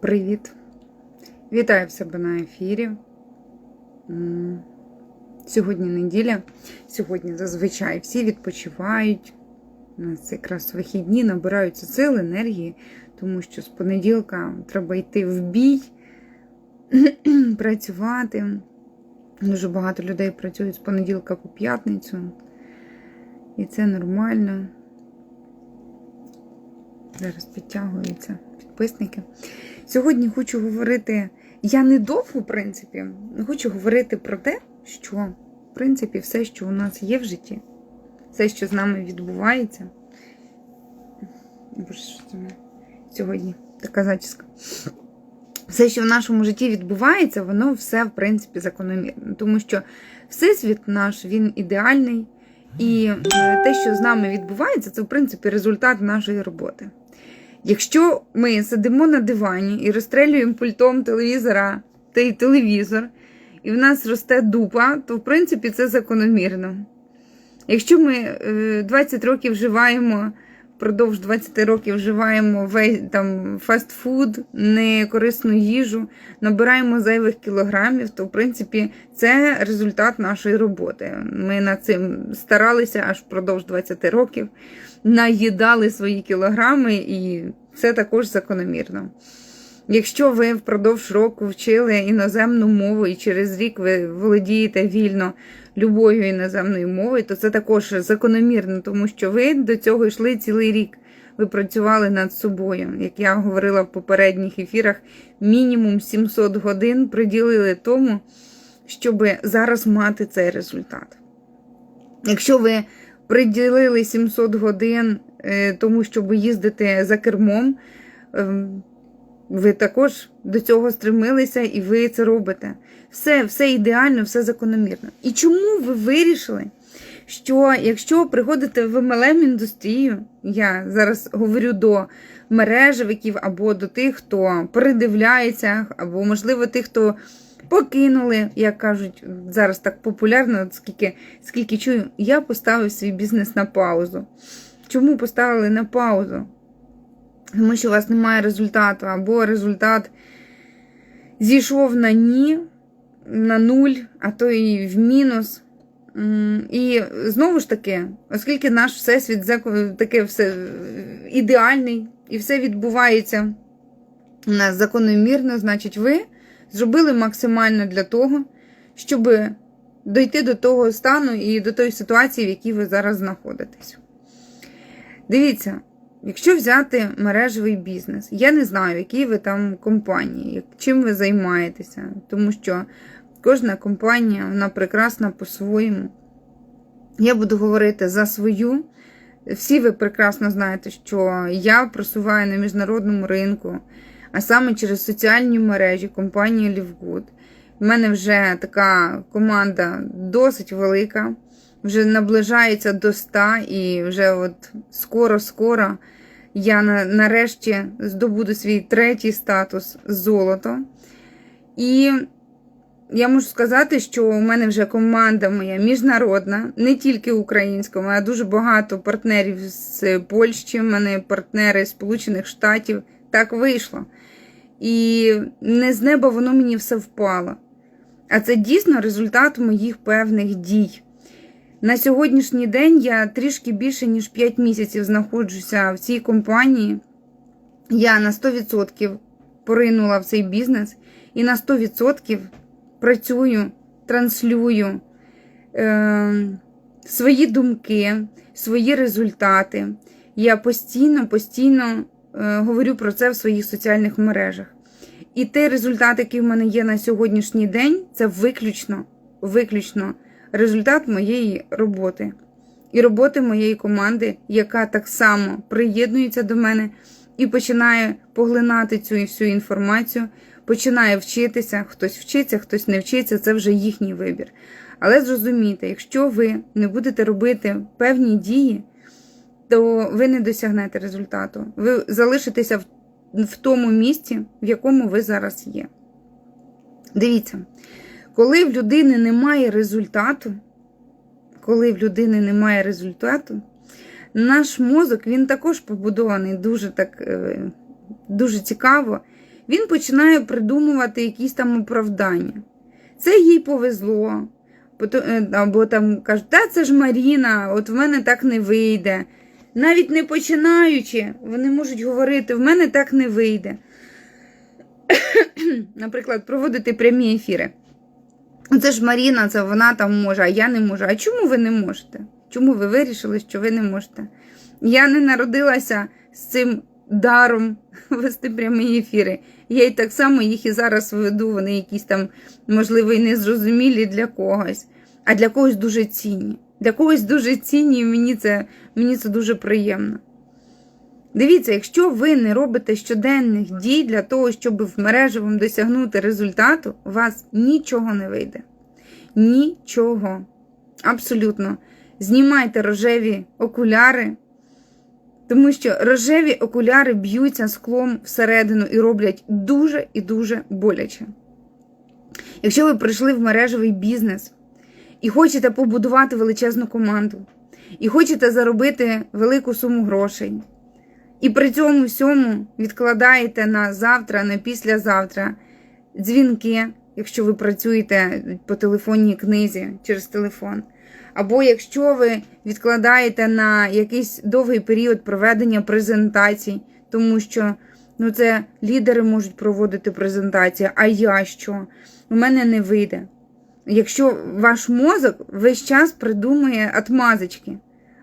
Привіт! Вітаю в себе на ефірі. Сьогодні неділя. Сьогодні зазвичай всі відпочивають. Нас якраз вихідні набираються сил, енергії, тому що з понеділка треба йти в бій, працювати. Дуже багато людей працюють з понеділка по п'ятницю. І це нормально. Зараз підтягуються підписники. Сьогодні хочу говорити, я не довго, в принципі, хочу говорити про те, що, в принципі, все, що у нас є в житті, все, що з нами відбувається. Боже, що це сьогодні така зачіска. Все, що в нашому житті відбувається, воно все, в принципі, закономірно. Тому що всесвіт наш, він ідеальний. І е, те, що з нами відбувається, це, в принципі, результат нашої роботи. Якщо ми сидимо на дивані і розстрелюємо пультом телевізора той телевізор, і в нас росте дупа, то в принципі це закономірно. Якщо ми е, 20 років вживаємо, впродовж 20 років вживаємо там фастфуд, некорисну їжу, набираємо зайвих кілограмів, то в принципі це результат нашої роботи. Ми над цим старалися аж впродовж 20 років, наїдали свої кілограми, і це також закономірно. Якщо ви впродовж року вчили іноземну мову і через рік ви володієте вільно любою іноземною мовою, то це також закономірно, тому що ви до цього йшли цілий рік. Ви працювали над собою. Як я говорила в попередніх ефірах, мінімум 700 годин приділили тому, щоб зараз мати цей результат. Якщо ви приділили 700 годин е, тому, щоб їздити за кермом, ем, ви також до цього стремилися і ви це робите. Все, все ідеально, все закономірно. І чому ви вирішили, що якщо приходите в MLM індустрію, я зараз говорю до мережевиків або до тих, хто передивляється, або, можливо, тих, хто покинули, як кажуть, зараз так популярно, скільки, скільки чую, я поставив свій бізнес на паузу. Чому поставили на паузу? Тому що у вас немає результату, або результат зійшов на ні, на нуль, а то і в мінус. І знову ж таки, оскільки наш всесвіт таке все ідеальний, і все відбувається у нас закономірно, значить, ви зробили максимально для того, щоб дойти до того стану і до тої ситуації, в якій ви зараз знаходитесь. Дивіться. Якщо взяти мережевий бізнес, я не знаю, в якій ви там компанії, чим ви займаєтеся, тому що кожна компанія вона прекрасна по-своєму. Я буду говорити за свою. Всі ви прекрасно знаєте, що я просуваю на міжнародному ринку, а саме через соціальні мережі компанії Лівгуд. У мене вже така команда досить велика вже наближається до 100 і вже от скоро-скоро я нарешті здобуду свій третій статус золото. І я можу сказати, що у мене вже команда моя міжнародна, не тільки українська, у дуже багато партнерів з Польщі, у мене партнери з Сполучених Штатів. Так вийшло. І не з неба воно мені все впало. А це дійсно результат моїх певних дій. На сьогоднішній день я трішки більше, ніж 5 місяців знаходжуся в цій компанії. Я на 100% поринула в цей бізнес і на 100% працюю, транслюю е, свої думки, свої результати. Я постійно, постійно е, говорю про це в своїх соціальних мережах. І той результат, який в мене є на сьогоднішній день, це виключно, виключно результат моєї роботи і роботи моєї команди, яка так само приєднується до мене і починає поглинати цю всю інформацію, починає вчитися, хтось вчиться, хтось не вчиться, це вже їхній вибір. Але зрозумійте, якщо ви не будете робити певні дії, то ви не досягнете результату. Ви залишитеся в, тому місці, в якому ви зараз є. Дивіться. Коли в людини немає результату, коли в людини немає результату, наш мозок він також побудований дуже так, дуже цікаво. він починає придумувати якісь там оправдання. Це їй повезло. Е, Або там кажуть, та це ж Маріна, от в мене так не вийде. Навіть не починаючи, вони можуть говорити, в мене так не вийде. Наприклад, проводити прямі ефіри. Це ж Маріна, це вона там може, а я не можу. А чому ви не можете? Чому ви вирішили, що ви не можете? Я не народилася з цим даром вести прямі ефіри. Я і так само їх і зараз веду, вони якісь там, можливо, і незрозумілі для когось, а для когось дуже цінні. Для когось дуже цінні, і мені це, мені це дуже приємно. Дивіться, якщо ви не робите щоденних дій для того, щоб в мережевому досягнути результату, у вас нічого не вийде. Нічого. Абсолютно. Знімайте рожеві окуляри, тому що рожеві окуляри б'ються склом всередину і роблять дуже і дуже боляче. Якщо ви прийшли в мережевий бізнес і хочете побудувати величезну команду, і хочете заробити велику суму грошей, і при цьому всьому відкладаєте на завтра, на післязавтра дзвінки, якщо ви працюєте по телефонній книзі через телефон. Або якщо ви відкладаєте на якийсь довгий період проведення презентацій, тому що ну, це лідери можуть проводити презентації, а я що? У мене не вийде. Якщо ваш мозок весь час придумує отмазочки,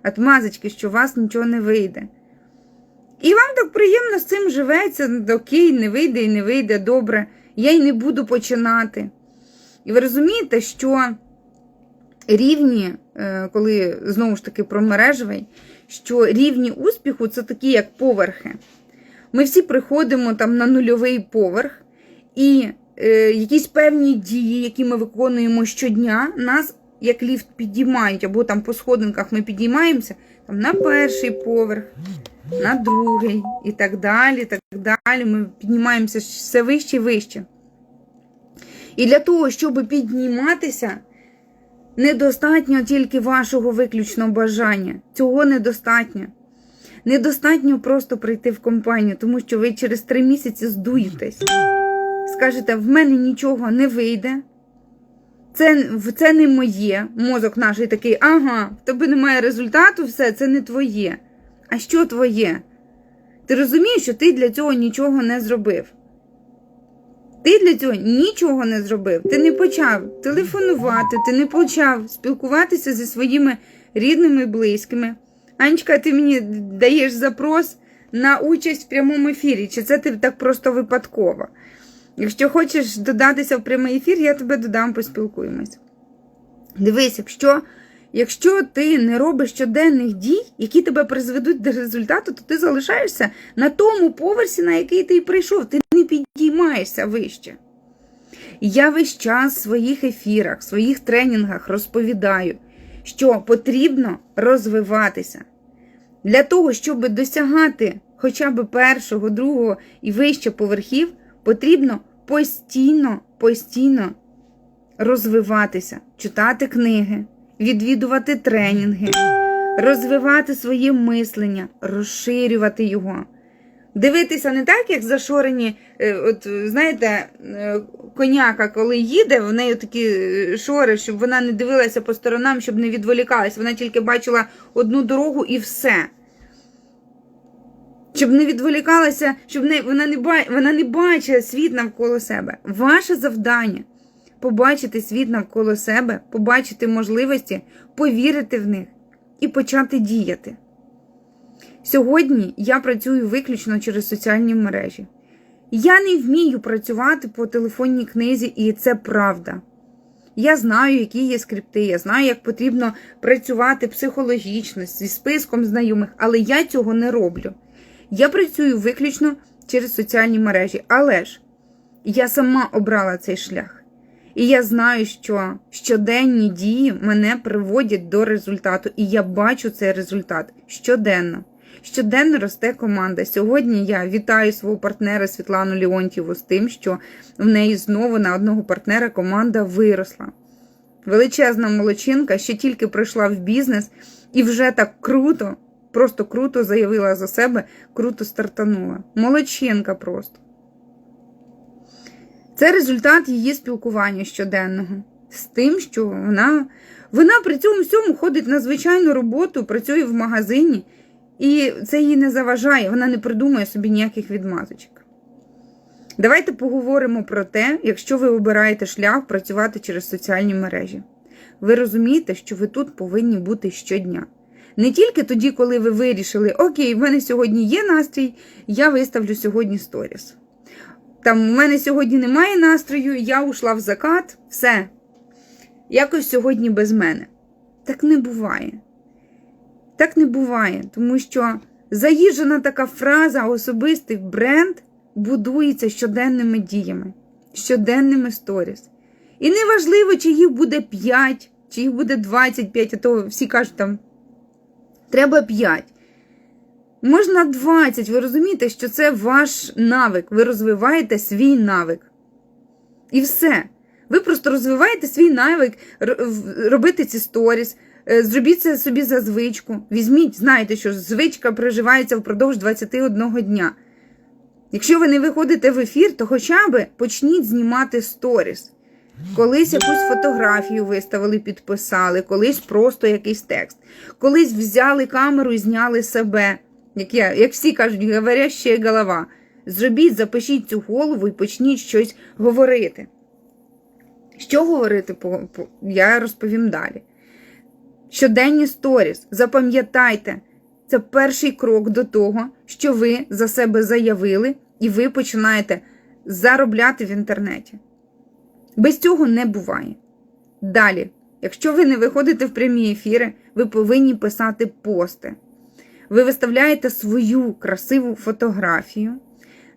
отмазочки, що у вас нічого не вийде. І вам так приємно з цим живеться, ну, окей, не вийде і не вийде, добре, я й не буду починати. І ви розумієте, що рівні, е, коли знову ж таки про мережевий, що рівні успіху це такі, як поверхи. Ми всі приходимо там на нульовий поверх, і е, якісь певні дії, які ми виконуємо щодня, нас як ліфт підіймають, або там по сходинках ми підіймаємося там, на перший поверх, на другий і так далі. так далі. Ми піднімаємося все вище і вище. І для того, щоб підніматися, недостатньо тільки вашого виключного бажання. Цього недостатньо. Недостатньо просто прийти в компанію, тому що ви через три місяці здуєтесь. Скажете, в мене нічого не вийде. Це, це не моє. Мозок наш такий, ага, в тебе немає результату, все, це не твоє. А що твоє? Ти розумієш, що ти для цього нічого не зробив. Ти для цього нічого не зробив. Ти не почав телефонувати, ти не почав спілкуватися зі своїми рідними і близькими. Анечка, ти мені даєш запрос на участь в прямому ефірі, чи це ти так просто випадково? Якщо хочеш додатися в прямий ефір, я тебе додам, поспілкуємось. Дивись, якщо, якщо ти не робиш щоденних дій, які тебе призведуть до результату, то ти залишаєшся на тому поверсі, на який ти прийшов. Ти не підіймаєшся вище. Я весь час в своїх ефірах, в своїх тренінгах розповідаю, що потрібно розвиватися. Для того, щоб досягати хоча б першого, другого і вище поверхів, потрібно постійно, постійно розвиватися, читати книги, відвідувати тренінги, розвивати своє мислення, розширювати його. Дивитися не так, як зашорені, е, от знаєте, е, коняка, коли їде, в неї такі е, шори, щоб вона не дивилася по сторонам, щоб не відволікалась. Вона тільки бачила одну дорогу і все. Щоб не відволікалася, щоб не, вона, не ба, вона не бачила світ навколо себе. Ваше завдання побачити світ навколо себе, побачити можливості, повірити в них і почати діяти. Сьогодні я працюю виключно через соціальні мережі. Я не вмію працювати по телефонній книзі, і це правда. Я знаю, які є скрипти, я знаю, як потрібно працювати психологічно зі списком знайомих, але я цього не роблю. Я працюю виключно через соціальні мережі, але ж я сама обрала цей шлях. І я знаю, що щоденні дії мене приводять до результату, і я бачу цей результат щоденно. Щоденно росте команда. Сьогодні я вітаю свого партнера Світлану Леонтьєву з тим, що в неї знову на одного партнера команда виросла. Величезна молочинка ще тільки прийшла в бізнес і вже так круто, просто круто заявила за себе, круто стартанула. Молодчинка просто. Це результат її спілкування щоденного з тим, що вона, вона при цьому всьому ходить на звичайну роботу, працює в магазині, і це їй не заважає, вона не придумує собі ніяких відмазочок. Давайте поговоримо про те, якщо ви обираєте шлях працювати через соціальні мережі. Ви розумієте, що ви тут повинні бути щодня. Не тільки тоді, коли ви вирішили, окей, в мене сьогодні є настрій, я виставлю сьогодні сторіс. Там у мене сьогодні немає настрою, я ушла в закат, все. Якось сьогодні без мене. Так не буває. Так не буває, тому що заїжджена така фраза, особистий бренд будується щоденними діями, щоденними сторіс. І неважливо, чи їх буде 5, чи їх буде 25, а то всі кажуть там, треба 5. Можна 20, ви розумієте, що це ваш навик. Ви розвиваєте свій навик. І все. Ви просто розвиваєте свій навик, робити ці сторіс, е, зробіть це собі за звичку. Візьміть, знаєте, що звичка проживається впродовж 21 дня. Якщо ви не виходите в ефір, то хоча б почніть знімати сторіс. Колись якусь фотографію виставили, підписали, колись просто якийсь текст. Колись взяли камеру і зняли себе. Як я, як всі кажуть, говоряща голова. Зробіть, запишіть цю голову і почніть щось говорити. Що говорити, я розповім далі. Щоденні сторіс. Запам'ятайте, це перший крок до того, що ви за себе заявили, і ви починаєте заробляти в інтернеті. Без цього не буває. Далі, якщо ви не виходите в прямі ефіри, ви повинні писати пости. Ви виставляєте свою красиву фотографію,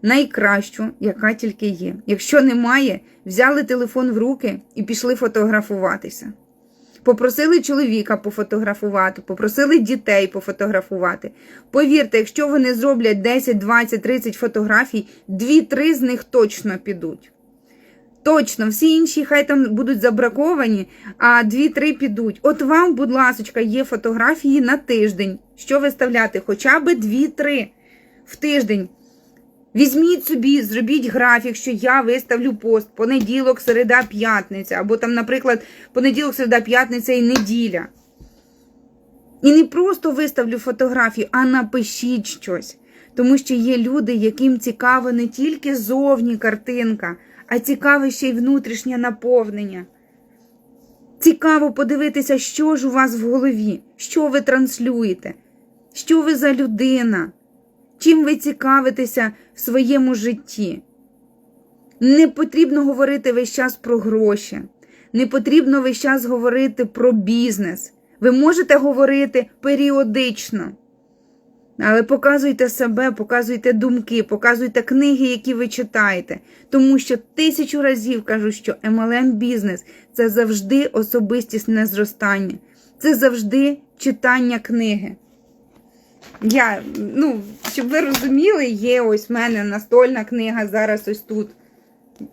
найкращу, яка тільки є. Якщо немає, взяли телефон в руки і пішли фотографуватися. Попросили чоловіка пофотографувати, попросили дітей пофотографувати. Повірте, якщо вони зроблять 10, 20, 30 фотографій, 2-3 з них точно підуть. Точно, всі інші хай там будуть забраковані, а 2-3 підуть. От вам, будь ласка, є фотографії на тиждень. Що виставляти? Хоча б 2-3 в тиждень. Візьміть собі, зробіть графік, що я виставлю пост понеділок, середа, п'ятниця. Або там, наприклад, понеділок, середа, п'ятниця і неділя. І не просто виставлю фотографію, а напишіть щось. Тому що є люди, яким цікаво не тільки зовні картинка, а цікаве ще й внутрішнє наповнення. Цікаво подивитися, що ж у вас в голові, що ви транслюєте, що ви за людина, чим ви цікавитеся в своєму житті. Не потрібно говорити весь час про гроші, не потрібно весь час говорити про бізнес. Ви можете говорити періодично. Але показуйте себе, показуйте думки, показуйте книги, які ви читаєте. Тому що тисячу разів кажу, що MLM бізнес це завжди особистісне зростання, це завжди читання книги. Я, ну, щоб ви розуміли, є ось в мене настольна книга зараз ось тут.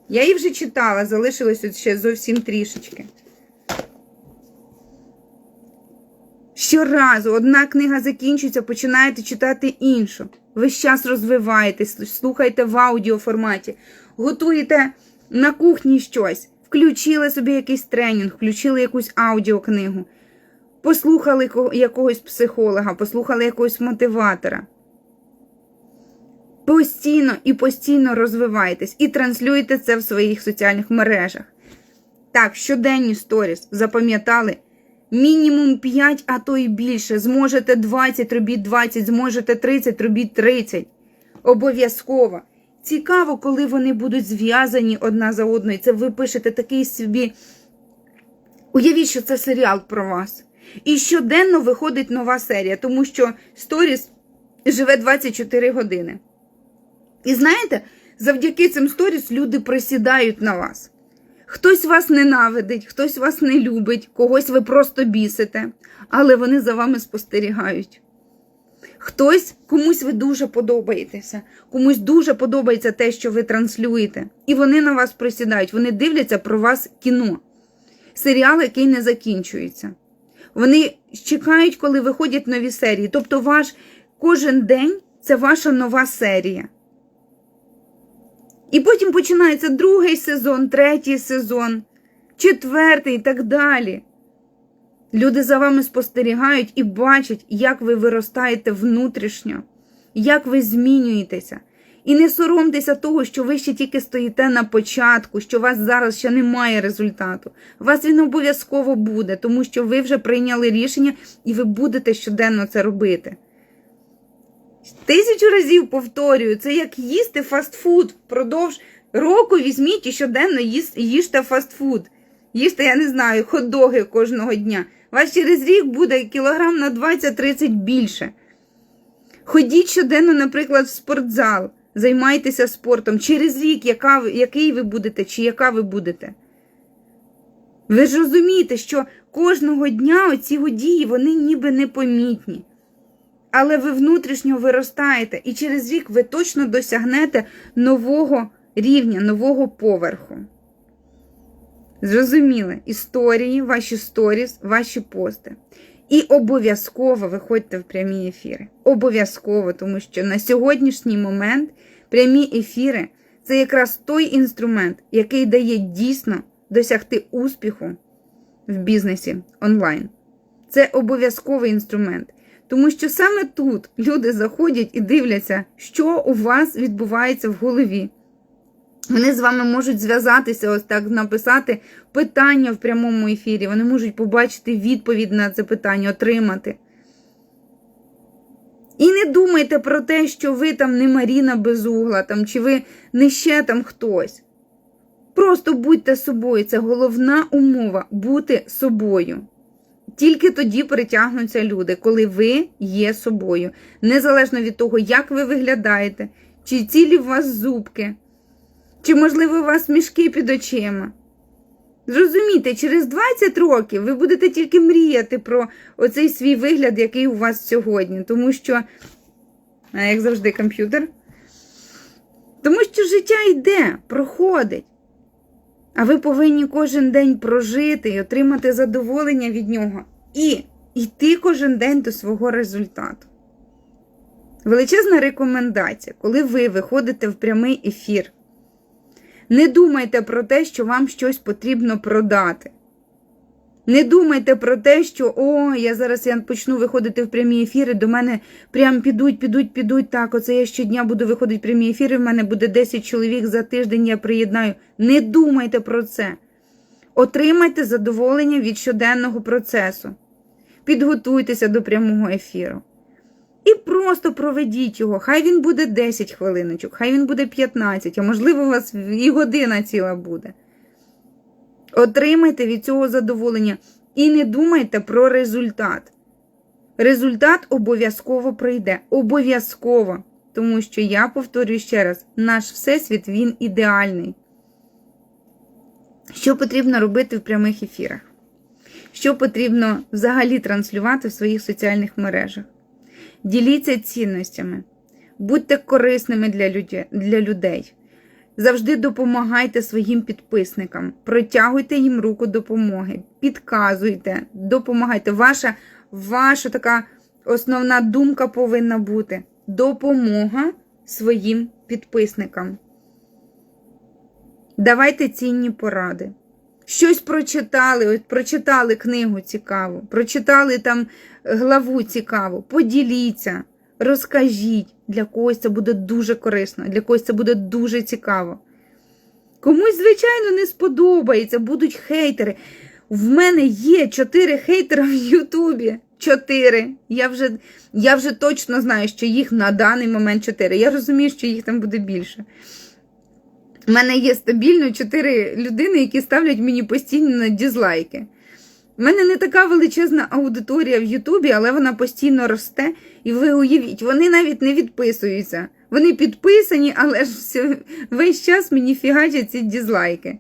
Я її вже читала, залишилось ще зовсім трішечки. Щоразу одна книга закінчується, починаєте читати іншу. Весь час розвиваєтесь, слухайте в аудіоформаті, готуєте на кухні щось, включили собі якийсь тренінг, включили якусь аудіокнигу, послухали якогось психолога, послухали якогось мотиватора. Постійно і постійно розвиваєтесь і транслюєте це в своїх соціальних мережах. Так, щоденні сторіс запам'ятали. Мінімум 5, а то й більше. Зможете 20, робіть 20, зможете 30, робіть 30. Обов'язково. Цікаво, коли вони будуть зв'язані одна за одною. Це ви пишете такий собі. Уявіть, що це серіал про вас. І щоденно виходить нова серія, тому що сторіс живе 24 години. І знаєте, завдяки цим сторіс люди присідають на вас. Хтось вас ненавидить, хтось вас не любить, когось ви просто бісите, але вони за вами спостерігають. Хтось комусь ви дуже подобаєтеся, комусь дуже подобається те, що ви транслюєте, і вони на вас присідають, вони дивляться про вас кіно, серіал, який не закінчується. Вони чекають, коли виходять нові серії. Тобто, ваш кожен день це ваша нова серія. І потім починається другий сезон, третій сезон, четвертий і так далі. Люди за вами спостерігають і бачать, як ви виростаєте внутрішньо, як ви змінюєтеся. І не соромтеся того, що ви ще тільки стоїте на початку, що у вас зараз ще немає результату. У вас він обов'язково буде, тому що ви вже прийняли рішення і ви будете щоденно це робити. Тисячу разів повторюю, це як їсти фастфуд. Впродовж року візьміть і щоденно їжте фастфуд. Їжте, я не знаю, хот-доги кожного дня. Вас через рік буде кілограм на 20-30 більше. Ходіть щоденно, наприклад, в спортзал, займайтеся спортом. Через рік, яка, який ви будете чи яка ви будете. Ви ж розумієте, що кожного дня оці дії, вони ніби непомітні. Але ви внутрішньо виростаєте, і через рік ви точно досягнете нового рівня, нового поверху. Зрозуміли, історії, ваші сторіс, ваші пости. І обов'язково виходьте в прямі ефіри. Обов'язково, тому що на сьогоднішній момент прямі ефіри це якраз той інструмент, який дає дійсно досягти успіху в бізнесі онлайн. Це обов'язковий інструмент. Тому що саме тут люди заходять і дивляться, що у вас відбувається в голові. Вони з вами можуть зв'язатися, ось так написати питання в прямому ефірі. Вони можуть побачити відповідь на це питання, отримати. І не думайте про те, що ви там не Маріна Безугла, там, чи ви не ще там хтось. Просто будьте собою. Це головна умова бути собою. Тільки тоді притягнуться люди, коли ви є собою. Незалежно від того, як ви виглядаєте, чи цілі у вас зубки, чи, можливо, у вас мішки під очима. Зрозумійте, через 20 років ви будете тільки мріяти про оцей свій вигляд, який у вас сьогодні. Тому що, як завжди, комп'ютер. Тому що життя йде, проходить. А ви повинні кожен день прожити і отримати задоволення від нього. І йти кожен день до свого результату. Величезна рекомендація, коли ви виходите в прямий ефір. Не думайте про те, що вам щось потрібно продати. Не думайте про те, що о, я зараз я почну виходити в прямі ефіри, до мене прям підуть, підуть, підуть. Так, оце я щодня буду виходити в прямі ефіри, в мене буде 10 чоловік за тиждень, я приєднаю. Не думайте про це. Отримайте задоволення від щоденного процесу. Підготуйтеся до прямого ефіру. І просто проведіть його. Хай він буде 10 хвилиночок, хай він буде 15, а можливо, у вас і година ціла буде. Отримайте від цього задоволення і не думайте про результат. Результат обов'язково прийде. Обов'язково. Тому що я повторюю ще раз: наш всесвіт він ідеальний. Що потрібно робити в прямих ефірах? Що потрібно взагалі транслювати в своїх соціальних мережах? Діліться цінностями, будьте корисними для людей. Завжди допомагайте своїм підписникам, протягуйте їм руку допомоги, підказуйте, допомагайте. Ваша, ваша така основна думка повинна бути допомога своїм підписникам. Давайте цінні поради. Щось прочитали, от прочитали книгу цікаву, прочитали там главу цікаву. Поділіться, розкажіть. Для когось це буде дуже корисно, для когось це буде дуже цікаво. Комусь, звичайно, не сподобається, будуть хейтери. В мене є чотири хейтера в Ютубі. Чотири. Я вже, я вже точно знаю, що їх на даний момент чотири. Я розумію, що їх там буде більше. У мене є стабільно чотири людини, які ставлять мені постійно дізлайки. У мене не така величезна аудиторія в Ютубі, але вона постійно росте. І ви уявіть, вони навіть не відписуються. Вони підписані, але ж все, весь час мені фігачать ці дізлайки.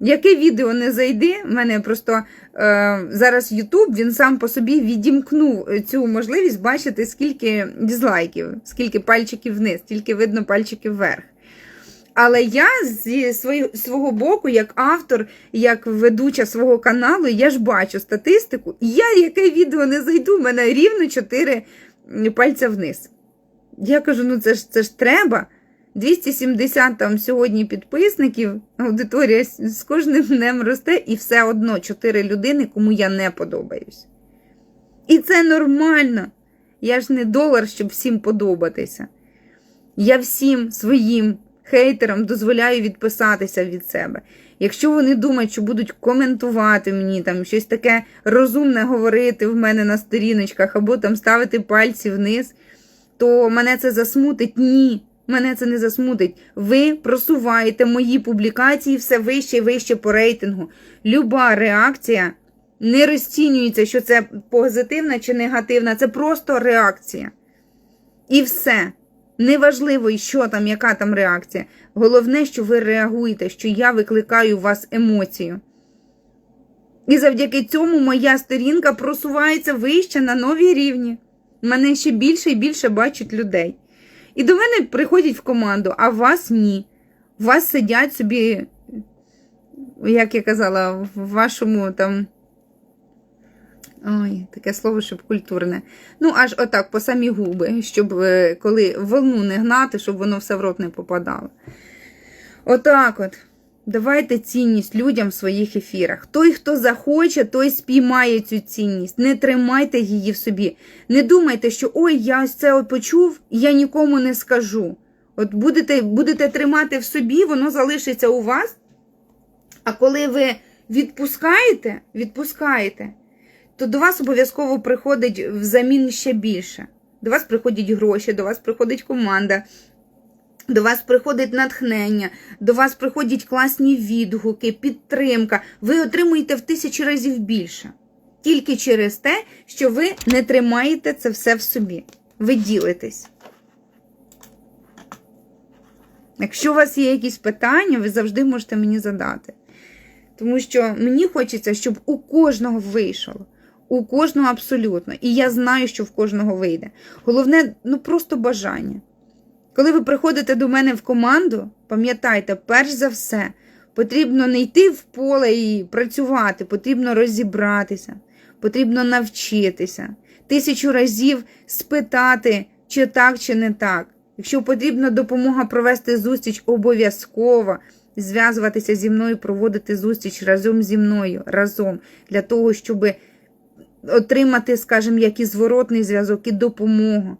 Яке відео не зайде, в мене просто е, зараз Ютуб він сам по собі відімкнув цю можливість бачити, скільки дізлайків, скільки пальчиків вниз, тільки видно пальчиків вверх. Але я зі свого боку, як автор, як ведуча свого каналу, я ж бачу статистику. І я, яке відео не зайду, в мене рівно 4 пальця вниз. Я кажу: ну це ж це ж треба. 270 там сьогодні підписників, аудиторія з кожним днем росте, і все одно 4 людини, кому я не подобаюсь. І це нормально. Я ж не долар, щоб всім подобатися. Я всім своїм хейтерам дозволяю відписатися від себе. Якщо вони думають, що будуть коментувати мені, там щось таке розумне говорити в мене на сторіночках, або там ставити пальці вниз, то мене це засмутить. Ні, мене це не засмутить. Ви просуваєте мої публікації все вище і вище по рейтингу. Люба реакція не розцінюється, що це позитивна чи негативна, це просто реакція. І все. Неважливо, що там, яка там реакція. Головне, що ви реагуєте, що я викликаю у вас емоцію. І завдяки цьому моя сторінка просувається вище на нові рівні. Мене ще більше і більше бачать людей. І до мене приходять в команду, а вас ні. Вас сидять собі, як я казала, в вашому там. Ой, таке слово, щоб культурне. Ну, аж отак, по самі губи, щоб е, коли волну не гнати, щоб воно все в рот не попадало. Отак от. Давайте цінність людям в своїх ефірах. Той, хто захоче, той спіймає цю цінність. Не тримайте її в собі. Не думайте, що ой, я ось це от почув, я нікому не скажу. От будете, будете тримати в собі, воно залишиться у вас. А коли ви відпускаєте, відпускаєте, то до вас обов'язково приходить взамін ще більше. До вас приходять гроші, до вас приходить команда, до вас приходить натхнення, до вас приходять класні відгуки, підтримка. Ви отримуєте в тисячі разів більше. Тільки через те, що ви не тримаєте це все в собі. Ви ділитесь. Якщо у вас є якісь питання, ви завжди можете мені задати. Тому що мені хочеться, щоб у кожного вийшло. У кожного абсолютно. І я знаю, що в кожного вийде. Головне, ну просто бажання. Коли ви приходите до мене в команду, пам'ятайте, перш за все, потрібно не йти в поле і працювати, потрібно розібратися, потрібно навчитися, тисячу разів спитати, чи так, чи не так. Якщо потрібна допомога провести зустріч, обов'язково зв'язуватися зі мною, проводити зустріч разом зі мною, разом, для того, щоб отримати, скажімо, як і зворотний зв'язок, і допомогу.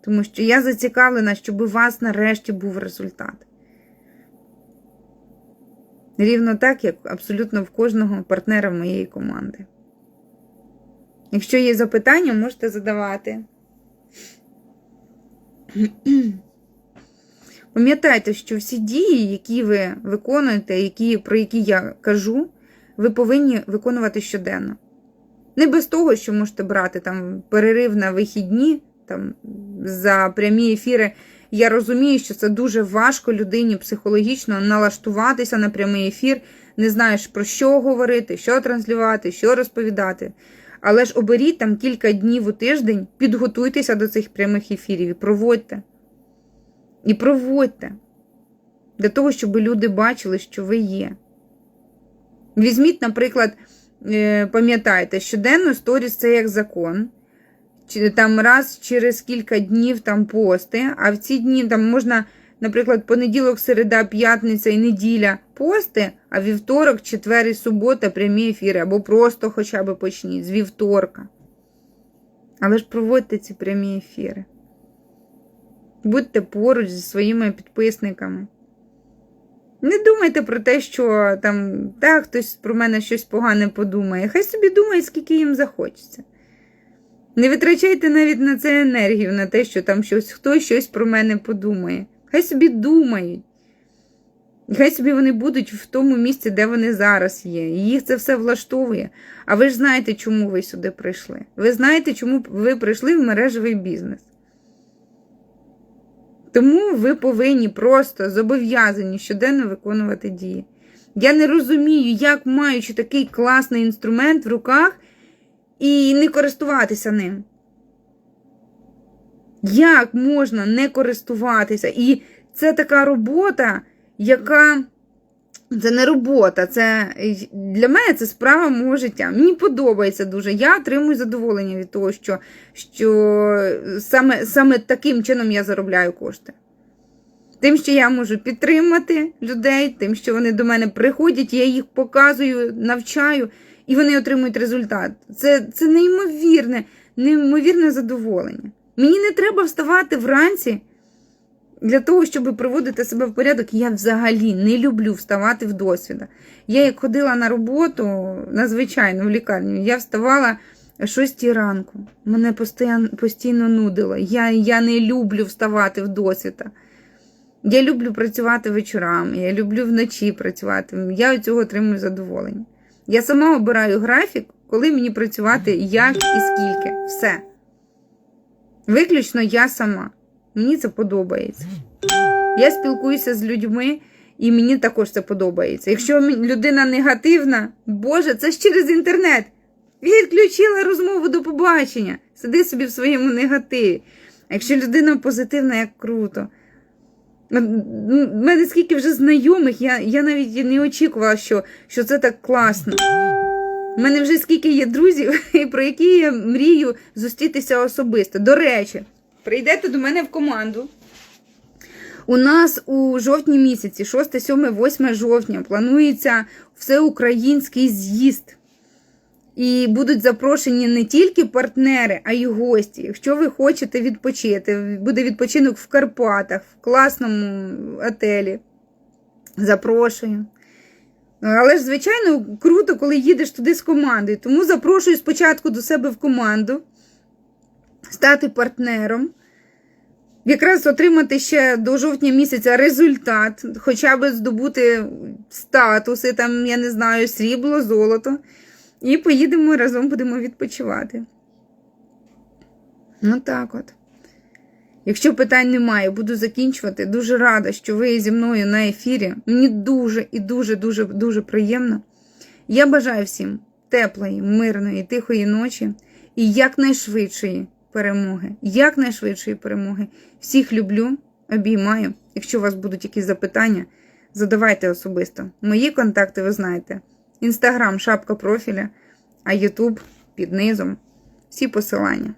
Тому що я зацікавлена, щоб у вас нарешті був результат. Рівно так, як абсолютно в кожного партнера моєї команди. Якщо є запитання, можете задавати. Пам'ятайте, що всі дії, які ви виконуєте, які, про які я кажу, ви повинні виконувати щоденно. Не без того, що можете брати там перерив на вихідні, там за прямі ефіри. Я розумію, що це дуже важко людині психологічно налаштуватися на прямий ефір, не знаєш про що говорити, що транслювати, що розповідати. Але ж оберіть там кілька днів у тиждень, підготуйтеся до цих прямих ефірів і проводьте. І проводьте. Для того, щоб люди бачили, що ви є. Візьміть, наприклад, пам'ятайте, щоденно сторіс це як закон. Там раз через кілька днів там пости, а в ці дні там можна, наприклад, понеділок, середа, п'ятниця і неділя пости, а вівторок, четвер і субота прямі ефіри, або просто хоча б почніть з вівторка. Але ж проводьте ці прямі ефіри. Будьте поруч зі своїми підписниками. Не думайте про те, що там так, хтось про мене щось погане подумає. Хай собі думає, скільки їм захочеться. Не витрачайте навіть на це енергію, на те, що там щось, хтось щось про мене подумає. Хай собі думають. Хай собі вони будуть в тому місці, де вони зараз є. І їх це все влаштовує. А ви ж знаєте, чому ви сюди прийшли. Ви знаєте, чому ви прийшли в мережевий бізнес. Тому ви повинні просто зобов'язані щоденно виконувати дії. Я не розумію, як маючи такий класний інструмент в руках і не користуватися ним. Як можна не користуватися? І це така робота, яка. Це не робота, це для мене це справа мого життя. Мені подобається дуже. Я отримую задоволення від того, що що саме, саме таким чином я заробляю кошти. Тим, що я можу підтримати людей, тим, що вони до мене приходять, я їх показую, навчаю, і вони отримують результат. Це, це неймовірне, неймовірне задоволення. Мені не треба вставати вранці для того, щоб приводити себе в порядок. Я взагалі не люблю вставати в досвіда. Я як ходила на роботу, надзвичайно в лікарню, я вставала о 6 ранку. Мене постійно, постійно нудило. Я, я не люблю вставати в досвіта. Я люблю працювати вечорами, я люблю вночі працювати. Я від цього отримую задоволення. Я сама обираю графік, коли мені працювати, як і скільки. Все. Виключно я сама. Мені це подобається. Я спілкуюся з людьми, і мені також це подобається. Якщо людина негативна, Боже, це ж через інтернет. Відключила розмову до побачення. Сиди собі в своєму негативі. А якщо людина позитивна, як круто. У мене скільки вже знайомих, я я навіть не очікувала, що, що це так класно. У мене вже скільки є друзів, про які я мрію зустрітися особисто. До речі, прийдете до мене в команду. У нас у жовтні місяці, 6, 7, 8 жовтня, планується всеукраїнський з'їзд. І будуть запрошені не тільки партнери, а й гості. Якщо ви хочете відпочити, буде відпочинок в Карпатах, в класному отелі. Запрошую. Але ж, звичайно, круто, коли їдеш туди з командою. Тому запрошую спочатку до себе в команду, стати партнером, якраз отримати ще до жовтня місяця результат, хоча б здобути статуси, там, я не знаю, срібло, золото. І поїдемо разом будемо відпочивати. Ну так от. Якщо питань немає, буду закінчувати. Дуже рада, що ви зі мною на ефірі. Мені дуже і дуже-дуже дуже приємно. Я бажаю всім теплої, мирної, тихої ночі і якнайшвидшої перемоги. Якнайшвидшої перемоги. Всіх люблю, обіймаю. Якщо у вас будуть якісь запитання, задавайте особисто. Мої контакти ви знаєте. Інстаграм, шапка профіля, а Ютуб під низом. Всі посилання.